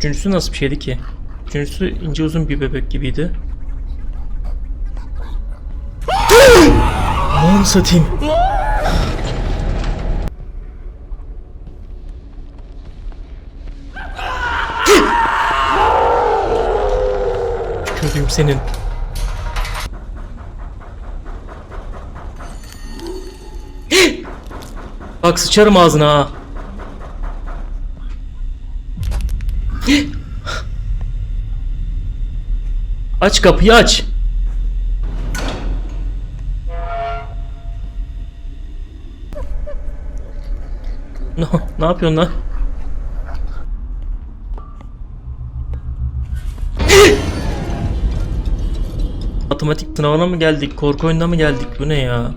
Üçüncüsü nasıl bir şeydi ki? Üçüncüsü ince uzun bir bebek gibiydi. Aman satayım. Kötüyüm senin. Bak sıçarım ağzına ha. Aç kapıyı aç. Ne, ne yapıyorsun lan? Matematik sınavına mı geldik? Korku oyununa mı geldik? Bu ne ya?